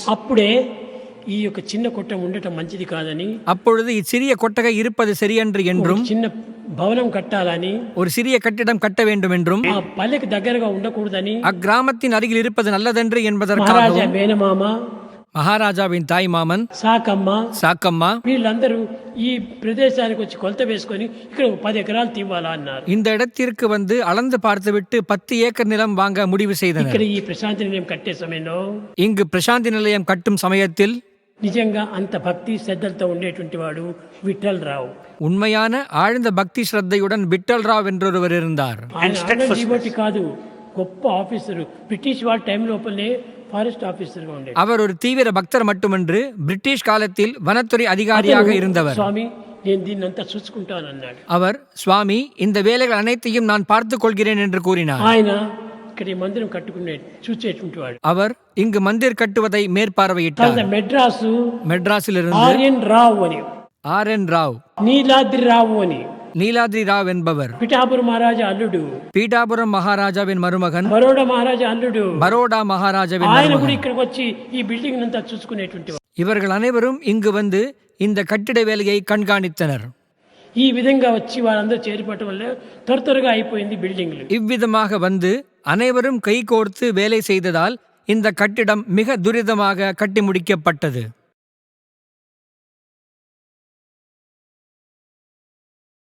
అప్పుడే ఈ యొక్క చిన్న కొట్టం ఉండటం మంచిది కాదని அப்பொழுது இச்சிறிய கொட்டகை இருப்பது சரியன்று என்றும் చిన్న భవనం కట్టాలని ஒரு சிறிய கட்டிடம் கட்ட வேண்டும் என்றும் ఆ పల్లెకి దగ్గరగా ఉండకూడదని அக்கிராமத்தின் அருகில் இருப்பது நல்லதென்று మహారాజా என்பதற்காகவும் మేనమామ மகாராஜாவின் தாய் மாமன் సాకమ్మ சாக்கம்மா వీళ్ళందరూ ఈ ప్రదేశానికి వచ్చి కొలత వేసుకొని ఇక్కడ ఒక పది ఎకరాలు తీవాలా అన్నారు இந்த இடத்திற்கு வந்து அளந்து பார்த்துவிட்டு பத்து ஏக்கர் நிலம் வாங்க முடிவு செய்தனர் ఇక్కడ ఈ ప్రశాంతి నిలయం కట్టే సమయంలో இங்கு பிரசாந்தி நிலையம் கட்டும் சமயத்தில் నిజంగా అంత భక్తి శ్రద్ధలతో ఉండేటువంటి వాడు విఠల్ రావు உண்மையான ஆழ்ந்த பக்தி ஸ்ரத்தையுடன் விட்டல் ராவ் என்றொருவர் இருந்தார் ఆయన డివోటి కాదు గొప్ప ఆఫీసరు బ్రిటిష్ వాళ్ళ టైం లోపలనే ఫారెస్ట్ ఆఫీసర్గా ఉండేది அவர் ஒரு தீவிர பக்தர் மட்டுமன்று பிரிட்டிஷ் காலத்தில் வனத்துறை அதிகாரியாக இருந்தவர் స్వామి నేను దీన్ని అంతా చూసుకుంటాను అన్నాడు அவர் சுவாமி இந்த வேலைகள் அனைத்தையும் நான் பார்த்துக் கொள்கிறேன் என்று கூறினார் ఆయన ఇక్కడ ఈ మందిరం కట్టుకునే చూసేటువంటి వాడు அவர் இங்கு மந்திர் கட்டுவதை மேற்பார்வையிட்டார் తర్వాత మెడ్రాసు மெட்ராஸிலிருந்து ఆర్యన్ రావు అని ஆர் என் ராவ் నీలాద్రి రావు అని நீலாத்ரி ராவ் என்பவர் పిఠాపురం మహారాజా అల్లుడు பீடாபுரம் மகாராஜாவின் மருமகன் బరోడ మహారాజా అల్లుడు பரோடா மகாராஜாவின் ఆయన மருமகன் కూడా ఇక్కడికి వచ్చి ఈ బిల్డింగ్ అంతా చూసుకునేటువంటి వాడు. இவர்கள் அனைவரும் இங்கு வந்து இந்த கட்டிட வேலையை கண்காணித்தனர் ఈ విధంగా వచ్చి వాళ్ళందరూ చేరిపట్టడం వల్ల త్వర త్వరగా అయిపోయింది బిల్డింగ్లు இவ்விதமாக வந்து அனைவரும் கைகோர்த்து வேலை செய்ததால் இந்த கட்டிடம் மிக துரிதமாக கட்டி முடிக்கப்பட்டது